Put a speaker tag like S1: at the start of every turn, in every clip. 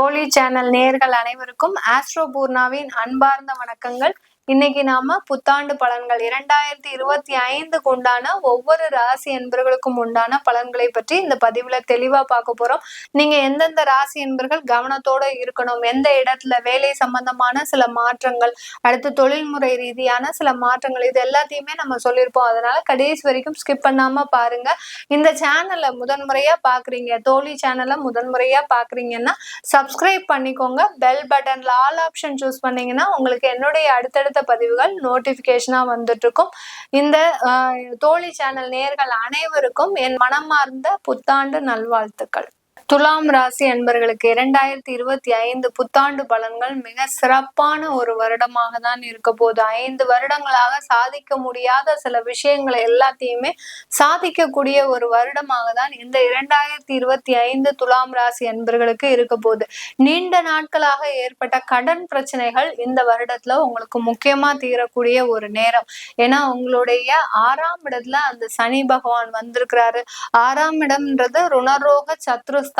S1: தோழி சேனல் நேர்கள் அனைவருக்கும் ஆஸ்ட்ரோ பூர்ணாவின் அன்பார்ந்த வணக்கங்கள். இன்னைக்கு நாம புத்தாண்டு பலன்கள் இரண்டாயிரத்தி இருபத்தி ஐந்துக்கு உண்டான ஒவ்வொரு ராசி என்பர்களுக்கும் உண்டான பலன்களை பற்றி இந்த பதிவுல தெளிவா பார்க்க போறோம். நீங்க எந்தெந்த ராசி என்பர்கள் கவனத்தோட இருக்கணும் எந்த இடத்துல வேலை சம்பந்தமான சில மாற்றங்கள் அடுத்து தொழில்முறை ரீதியான சில மாற்றங்கள் இது எல்லாத்தையுமே நம்ம சொல்லியிருப்போம். அதனால கடைசி வரைக்கும் ஸ்கிப் பண்ணாம பாருங்க. இந்த சேனலை முதன்முறையா பாக்குறீங்க தோழி சேனலை முதன்முறையா பாக்குறீங்கன்னா சப்ஸ்கிரைப் பண்ணிக்கோங்க. பெல் பட்டன்ல ஆல் ஆப்ஷன் சூஸ் பண்ணீங்கன்னா உங்களுக்கு என்னுடைய அடுத்தடுத்த பதிவுகள் நோட்டிபிகேஷனா வந்துட்டு இருக்கும் இந்த ஆஹ், தோழி சேனல் நேர்கள் அனைவருக்கும் என் மனமார்ந்த புத்தாண்டு நல்வாழ்த்துக்கள். துலாம் ராசி என்பர்களுக்கு இரண்டாயிரத்தி இருபத்தி ஐந்து புத்தாண்டு பலன்கள் மிக சிறப்பான ஒரு வருடமாக தான் இருக்க போகுது. ஐந்து வருடங்களாக சாதிக்க முடியாத சில விஷயங்களை எல்லாத்தையுமே சாதிக்கக்கூடிய ஒரு வருடமாக தான் இந்த இரண்டாயிரத்தி இருபத்தி ஐந்து துலாம் ராசி என்பர்களுக்கு இருக்க போகுது. நீண்ட நாட்களாக ஏற்பட்ட கடன் பிரச்சனைகள் இந்த வருடத்துல உங்களுக்கு முக்கியமா தீரக்கூடிய ஒரு நேரம். ஏன்னா உங்களுடைய ஆறாம் இடத்துல அந்த சனி பகவான் வந்திருக்கிறாரு. ஆறாம் இடம்ன்றது ருணரோக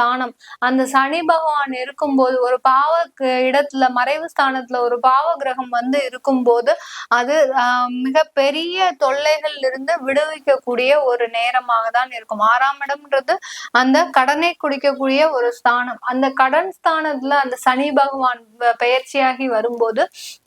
S1: ஸ்தானம். அந்த சனி பகவான் இருக்கும்போது ஒரு பாவ இடத்துல மறைவு ஸ்தானத்துல ஒரு பாவ கிரகம் வந்து இருக்கும்போது அது மிக பெரிய தொல்லைகள் இருந்து விடுவிக்கக்கூடிய ஒரு நேரமாக தான் இருக்கும். ஆறாம் இடம்ன்றது அந்த கடனை குடிக்கக்கூடிய ஒரு ஸ்தானம். அந்த கடன் ஸ்தானத்துல அந்த சனி பகவான் பயிற்சியாகி வரும்போது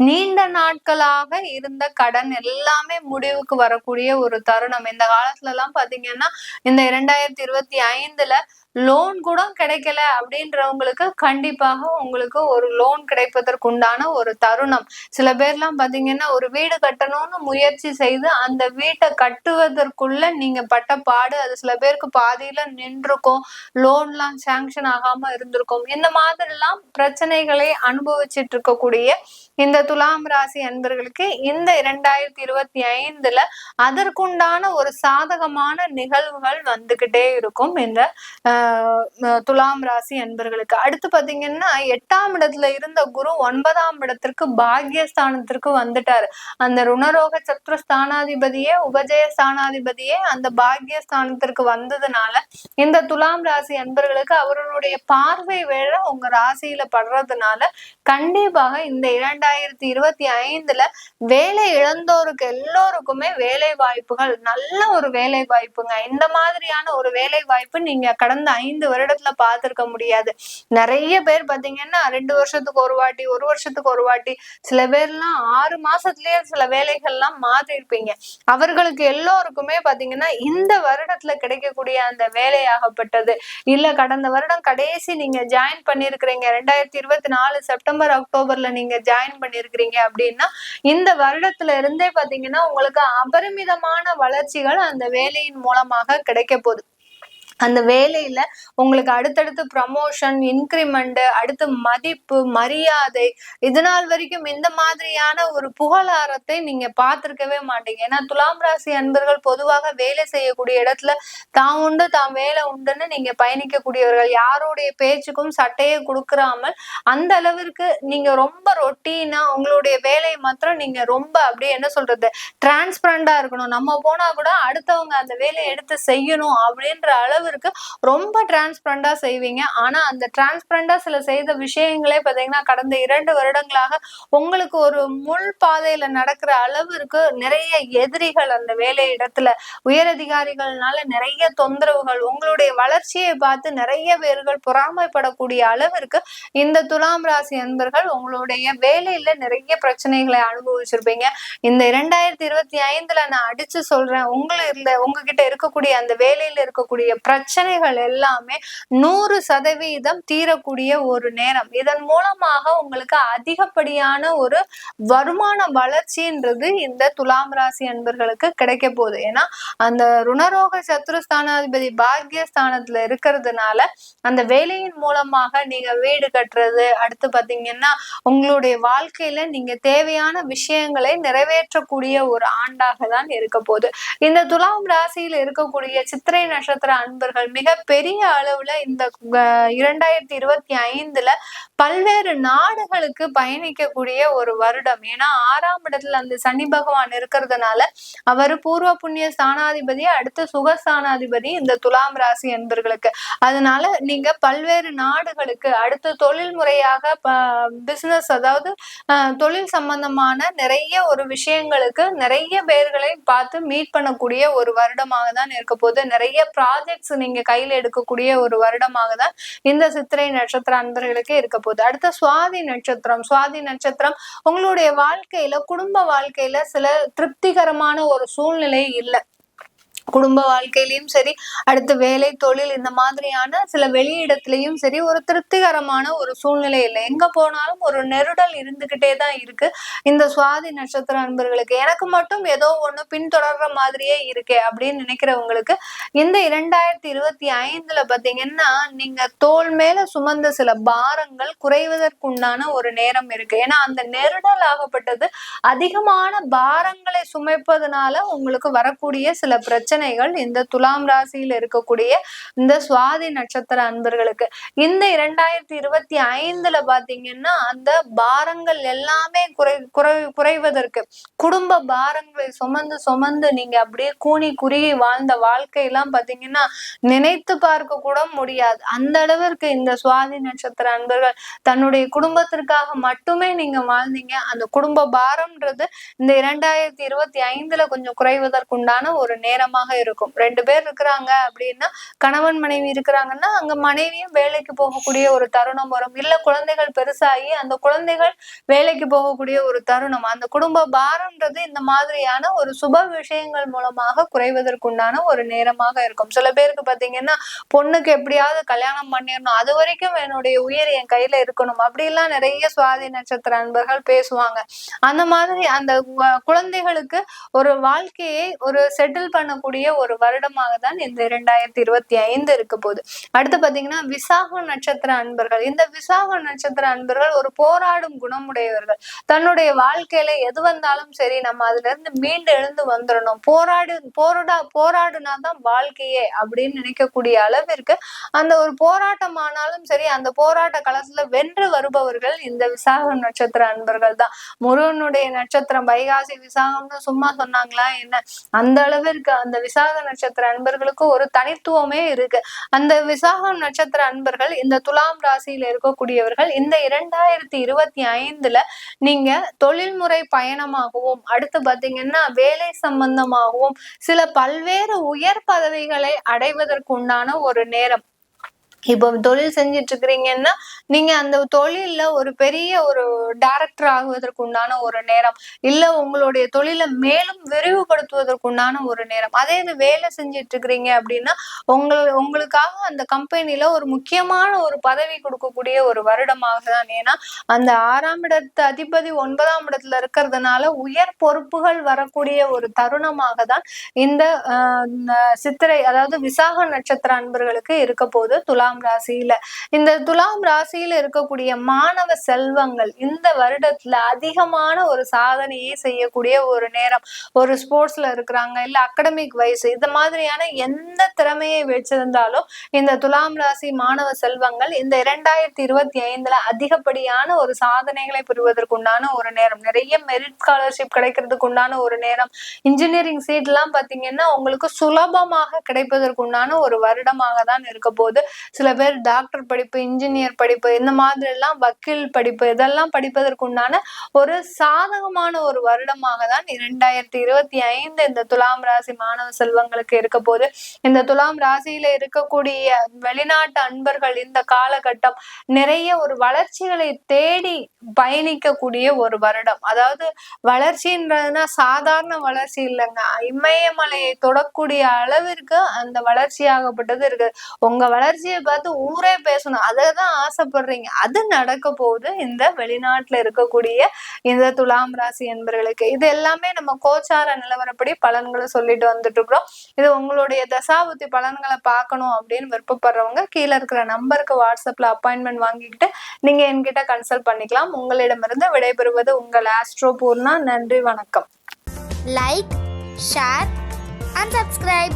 S1: நீண்ட நாட்களாக இருந்த கடன் எல்லாமே முடிவுக்கு வரக்கூடிய ஒரு தருணம். இந்த காலத்துல எல்லாம் பாத்தீங்கன்னா இந்த இரண்டாயிரத்தி இருபத்தி ஐந்துல லோன் கூட கிடைக்கல அப்படின்றவங்களுக்கு கண்டிப்பாக உங்களுக்கு ஒரு லோன் கிடைப்பதற்கு உண்டான ஒரு தருணம். சில பேர்லாம் பாத்தீங்கன்னா ஒரு வீடு கட்டணும்னு முயற்சி செய்து அந்த வீட்டை கட்டுவதற்குள்ள நீங்க பட்ட பாடு அது சில பேருக்கு பாதியில நின்றுக்கும். லோன்லாம் சாங்ஷன் ஆகாம இருந்திருக்கும். இந்த மாதிரிலாம் பிரச்சனைகளை அனுபவிச்சிட்டு இருக்கக்கூடிய இந்த துலாம் ராசி அன்பர்களுக்கு இந்த இரண்டாயிரத்தி இருபத்தி ஐந்துல அதற்குண்டான ஒரு சாதகமான நிகழ்வுகள் வந்துகிட்டே இருக்கும் இந்த துலாம் ராசி அன்பர்களுக்கு. அடுத்து பாத்தீங்கன்னா எட்டாம் இடத்துல இருந்த குரு ஒன்பதாம் இடத்திற்கு பாக்யஸ்தானத்திற்கு வந்துட்டாரு. அந்த ருணரோக சத்ரு ஸ்தானாதிபதியே உபஜய ஸ்தானாதிபதியே அந்த பாக்யஸ்தானத்திற்கு வந்ததுனால இந்த துலாம் ராசி அன்பர்களுக்கு அவருடைய பார்வை வேற உங்க ராசியில படுறதுனால கண்டிப்பாக இந்த இரண்டாயிரத்தி இருபத்தி ஐந்துல வேலை இழந்தோருக்கு எல்லோருக்குமே வேலை வாய்ப்புகள் நல்ல ஒரு வேலை வாய்ப்புங்க. இந்த மாதிரியான ஒரு வேலை வாய்ப்பு நீங்க கடந்த ஐந்து வருடத்துல பார்த்திருக்க முடியாது. நிறைய பேர் பாத்தீங்கன்னா ரெண்டு வருஷத்துக்கு ஒரு வாட்டி ஒரு வருஷத்துக்கு ஒரு வாட்டி சில பேர்லாம் ஆறு மாசத்துலயே சில வேலைகள்லாம் மாத்தி இருப்பீங்க அவர்களுக்கு எல்லோருக்குமே பாத்தீங்கன்னா இந்த வருடத்துல கிடைக்கக்கூடிய அந்த வேலையாகப்பட்டது. இல்ல கடந்த வருடம் கடைசி நீங்க ஜாயின் பண்ணிருக்கிறீங்க ரெண்டாயிரத்தி இருபத்தி நாலு செப்டம்பர் அக்டோபர்ல நீங்க ஜாயின் பண்ணிருக்கிறீங்க அப்படின்னா இந்த வருடத்துல இருந்தே பாத்தீங்கன்னா உங்களுக்கு அபரிமிதமான வளர்ச்சிகள் அந்த வேலையின் மூலமாக கிடைக்க போகுது. அந்த வேலையில உங்களுக்கு அடுத்தடுத்து ப்ரமோஷன் இன்க்ரிமெண்ட் அடுத்து மதிப்பு மரியாதை இது நாள் வரைக்கும் இந்த மாதிரியான ஒரு புகழாரத்தை நீங்க பார்த்திருக்கவே மாட்டீங்க. ஏன்னா துலாம் ராசி அன்பர்கள் பொதுவாக வேலை செய்யக்கூடிய இடத்துல தான் உண்டு தான் வேலை உண்டுன்னு நீங்க பயணிக்கக்கூடியவர்கள். யாருடைய பேச்சுக்கும் சட்டையை கொடுக்கறாமல் அந்த அளவிற்கு நீங்க ரொம்ப ரொட்டீனா உங்களுடைய வேலையை மாத்திரம் நீங்க ரொம்ப அப்படியே என்ன சொல்றது டிரான்ஸ்பரண்டா இருக்கணும். நம்ம போனா கூட அடுத்தவங்க அந்த வேலையை எடுத்து செய்யணும் அப்படின்ற அளவு இருக்கு. ரொம்ப டிரான்ஸ்பரண்டா செய்வீங்க. ஆனா அந்த டிரான்ஸ்பரண்டா சில செய்த விஷயங்களே பாத்தீங்கன்னா கடந்த இரண்டு வருடங்களாக உங்களுக்கு ஒரு முள் பாதையில நடக்கிற அளவிற்கு நிறைய எதிரிகள் அந்த வேலை இடத்துல உயரதிகாரிகள்னால நிறைய தொந்தரவுகள் உங்களுடைய வளர்ச்சியை பார்த்து நிறைய பேர்கள் பொறாமைப்படக்கூடிய அளவிற்கு இந்த துலாம் ராசி அன்பர்கள் உங்களுடைய வேலையில நிறைய பிரச்சனைகளை அனுபவிச்சிருப்பீங்க. இந்த இரண்டாயிரத்தி இருபத்தி ஐந்துல நான் அடிச்சு சொல்றேன் உங்களை உங்ககிட்ட இருக்கக்கூடிய அந்த வேலையில இருக்கக்கூடிய பிரச்சனைகள் எல்லாமே நூறு சதவீதம் தீரக்கூடிய ஒரு நேரம். இதன் மூலமாக உங்களுக்கு அதிகப்படியான ஒரு வருமான வளர்ச்சின்றது இந்த துலாம் ராசி அன்பர்களுக்கு கிடைக்க போகுது. ஏன்னா அந்த ருணரோக சத்ருஸ்தானாதிபதி பாக்யஸ்தானத்துல இருக்கிறதுனால அந்த வேலையின் மூலமாக நீங்க வீடு கட்டுறது அடுத்து பாத்தீங்கன்னா உங்களுடைய வாழ்க்கையில நீங்க தேவையான விஷயங்களை நிறைவேற்றக்கூடிய ஒரு ஆண்டாக தான் இருக்க போகுது. இந்த துலாம் ராசியில இருக்கக்கூடிய சித்திரை நட்சத்திர அன்பு நண்பர்கள் மிக பெரிய அளவுல இந்த இரண்டாயிரத்தி இருபத்தி ஐந்துல பல்வேறு நாடுகளுக்கு பயணிக்கக்கூடிய ஒரு வருடம். ஏன்னா ஆறாம் இடத்துல அந்த சனி பகவான் இருக்கிறதுனால அவர் பூர்வ புண்ணிய ஸ்தானாதிபதி அடுத்து சுக ஸ்தானாதிபதி இந்த துலாம் ராசி என்பர்களுக்கு. அதனால நீங்க பல்வேறு நாடுகளுக்கு அடுத்து தொழில் முறையாக பிசினஸ் அதாவது தொழில் சம்பந்தமான நிறைய ஒரு விஷயங்களுக்கு நிறைய பேர்களை பார்த்து மீட் பண்ணக்கூடிய ஒரு வருடமாக தான் இருக்க போது நிறைய ப்ராஜெக்ட்ஸ் நீங்க கையில எடுக்கக்கூடிய ஒரு வருடமாக தான் இந்த சித்திரை நட்சத்திர அன்பர்களுக்கு இருக்க போகுது. அடுத்த சுவாதி நட்சத்திரம். சுவாதி நட்சத்திரம் உங்களுடைய வாழ்க்கையில குடும்ப வாழ்க்கையில சில திருப்திகரமான ஒரு சூழ்நிலை இல்லை. குடும்ப வாழ்க்கையிலயும் சரி அடுத்து வேலை தொழில் இந்த மாதிரியான சில வெளியிடத்துலயும் சரி ஒரு திருப்திகரமான ஒரு சூழ்நிலை இல்லை. எங்க போனாலும் ஒரு நெருடல் இருந்துகிட்டே தான் இருக்கு. இந்த சுவாதி நட்சத்திர அன்பர்களுக்கு. எனக்கு மட்டும் ஏதோ ஒண்ணு பின்தொடர்ற மாதிரியே இருக்கே அப்படின்னு நினைக்கிறவங்களுக்கு இந்த இரண்டாயிரத்தி இருபத்தி ஐந்துல பாத்தீங்கன்னா நீங்க தோல் மேல சுமந்த சில பாரங்கள் குறைவதற்குண்டான ஒரு நேரம் இருக்கு. ஏன்னா அந்த நெருடல் ஆகப்பட்டது அதிகமான பாரங்களை சுமைப்பதனால உங்களுக்கு வரக்கூடிய சில பிரச்சனை பிரச்சனைகள் இந்த துலாம் ராசியில் இருக்கக்கூடிய இந்த சுவாதி நட்சத்திர அன்பர்களுக்கு. இந்த இரண்டாயிரத்தி இருபத்தி ஐந்துல பாத்தீங்கன்னா அந்த பாரங்கள் எல்லாமே குறை குறை குறைவதற்கு குடும்ப பாரங்களை சுமந்து சுமந்து நீங்க அப்படியே கூனி குறுகி வாழ்ந்த வாழ்க்கையெல்லாம் பாத்தீங்கன்னா நினைத்து பார்க்க கூட முடியாது. அந்த அளவிற்கு இந்த சுவாதி நட்சத்திர அன்பர்கள் தன்னுடைய குடும்பத்திற்காக மட்டுமே நீங்க வாழ்ந்தீங்க. அந்த குடும்ப பாரம்ன்றது இந்த இரண்டாயிரத்தி இருபத்தி ஐந்துல கொஞ்சம் குறைவதற்குண்டான ஒரு நேரமா அதிகமாக இருக்கும். ரெண்டு பேர் இருக்கிறாங்க அப்படின்னா கணவன் மனைவி இருக்கிறாங்கன்னா அங்க மனைவியும் வேலைக்கு போகக்கூடிய ஒரு தருணம் வரும். இல்ல குழந்தைகள் பெருசாகி அந்த குழந்தைகள் வேலைக்கு போகக்கூடிய ஒரு தருணம். அந்த குடும்ப பாரம்ன்றது இந்த மாதிரியான ஒரு சுப விஷயங்கள் மூலமாக குறைவதற்குண்டான ஒரு நேரமாக இருக்கும். சில பேருக்கு பாத்தீங்கன்னா பொண்ணுக்கு எப்படியாவது கல்யாணம் பண்ணிடணும். அது வரைக்கும் என்னுடைய உயிர் என் கையில இருக்கணும். அப்படிலாம் நிறைய சுவாதி நட்சத்திர அன்பர்கள் பேசுவாங்க. அந்த மாதிரி அந்த குழந்தைகளுக்கு ஒரு வாழ்க்கையை ஒரு செட்டில் பண்ணக்கூடிய ஒரு வருடமாக தான் இந்த இரண்டாயிரத்தி இருபத்தி ஐந்து இருக்க போகுது. அடுத்து பாத்தீங்கன்னா விசாக நட்சத்திர அன்பர்கள். இந்த விசாக நட்சத்திர அன்பர்கள் ஒரு போராடும் குணமுடையவர்கள். தன்னுடைய வாழ்க்கையில எது வந்தாலும் சரி நம்ம அதுல இருந்து மீண்டு எழுந்து வந்துடணும் போராடு போராடா போராடுனா தான் வாழ்க்கையே அப்படின்னு நினைக்கக்கூடிய அளவிற்கு அந்த ஒரு போராட்டம் ஆனாலும் சரி அந்த போராட்ட களத்துல வென்று வருபவர்கள் இந்த விசாக நட்சத்திர அன்பர்கள் தான். முருகனுடைய நட்சத்திரம் வைகாசி விசாகம்னு சும்மா சொன்னாங்களா என்ன? அந்த அளவிற்கு அந்த விசாக நட்சத்திர அன்பர்களுக்கு ஒரு தனித்துவமே இருக்கு. அந்த விசாகம் நட்சத்திர அன்பர்கள் இந்த துலாம் ராசியில இருக்கக்கூடியவர்கள் இந்த இரண்டாயிரத்தி இருபத்தி ஐந்துல நீங்க தொழில்முறை பயணமாகவும் அடுத்து பாத்தீங்கன்னா வேலை சம்பந்தமாகவும் சில பல்வேறு உயர் பதவிகளை அடைவதற்குண்டான ஒரு நேரம். இப்போ தொழில் செஞ்சுட்டு இருக்கிறீங்கன்னா நீங்க அந்த தொழில்ல ஒரு பெரிய ஒரு டைரக்டர் ஆகுவதற்கு உண்டான ஒரு நேரம் இல்ல உங்களுடைய தொழிலை மேலும் விரிவுபடுத்துவதற்கு உண்டான ஒரு நேரம். அதே இது வேலை செஞ்சுட்டு இருக்கிறீங்க அப்படின்னா உங்கள் உங்களுக்காக அந்த கம்பெனில ஒரு முக்கியமான ஒரு பதவி கொடுக்கக்கூடிய ஒரு வருடமாக தான். ஏன்னா அந்த ஆறாம் இடத்து அதிபதி ஒன்பதாம் இடத்துல இருக்கிறதுனால உயர் பொறுப்புகள் வரக்கூடிய ஒரு தருணமாக தான் இந்த ஆஹ், சித்திரை அதாவது விசாக நட்சத்திர அன்பர்களுக்கு இருக்க போது துலாம் துலாம் ராசியில. இந்த துலாம் ராசியில இருக்கக்கூடிய மாணவ செல்வங்கள் இந்த வருடத்துல அதிகமான ஒரு சாதனையை செய்யக்கூடிய ஒரு நேரம். ஒரு ஸ்போர்ட்ஸ்ல இருக்கிறாங்க இல்ல அகடமிக் வயசு இந்த மாதிரியான எந்த திறமையை வச்சிருந்தாலும் இந்த துலாம் ராசி மாணவ செல்வங்கள் இந்த இரண்டாயிரத்தி இருபத்தி ஐந்துல அதிகப்படியான ஒரு சாதனைகளை பெறுவதற்குண்டான ஒரு நேரம். நிறைய மெரிட் ஸ்காலர்ஷிப் கிடைக்கிறதுக்கு உண்டான ஒரு நேரம். இன்ஜினியரிங் சீட் எல்லாம் பாத்தீங்கன்னா உங்களுக்கு சுலபமாக கிடைப்பதற்குண்டான ஒரு வருடமாக தான் இருக்க போது சில பேர் டாக்டர் படிப்பு இன்ஜினியர் படிப்பு இந்த மாதிரி எல்லாம் வக்கீல் படிப்பு இதெல்லாம் படிப்பதற்குண்டான ஒரு சாதகமான ஒரு வருடமாக தான் இரண்டாயிரத்தி இருபத்தி ஐந்து இந்த துலாம் ராசி மாணவ செல்வங்களுக்கு இருக்க போது இந்த துலாம் ராசியில இருக்கக்கூடிய வெளிநாட்டு அன்பர்கள் இந்த காலகட்டம் நிறைய ஒரு வளர்ச்சிகளை தேடி பயணிக்கக்கூடிய ஒரு வருடம். அதாவது வளர்ச்சின்றதுனா சாதாரண வளர்ச்சி இல்லைங்க. இமயமலையை தொடக்கூடிய அளவிற்கு அந்த வளர்ச்சியாகப்பட்டது இருக்கு உங்க வளர்ச்சியை பார்த்து ஊரே பேசணும். அதை தான் ஆசைப்படுறீங்க. அது நடக்க போகுது இந்த வெளிநாட்டுல இருக்கக்கூடிய இந்த துலாம் ராசி என்பர்களுக்கு. இது எல்லாமே நம்ம கோச்சார நிலவரப்படி பலன்களை சொல்லிட்டு வந்துட்டு இருக்கிறோம் இது உங்களுடைய தசாபுத்தி பலன்களை பார்க்கணும் அப்படின்னு விருப்பப்படுறவங்க கீழே இருக்கிற நம்பருக்கு வாட்ஸ்அப்ல அப்பாயின்மெண்ட் வாங்கிக்கிட்டு நீங்க என்கிட்ட கன்சல்ட் பண்ணிக்கலாம். உங்களிடமிருந்து விடைபெறுவது உங்கள் ஆஸ்ட்ரோ பூர்ணா. நன்றி வணக்கம்.
S2: Like share and subscribe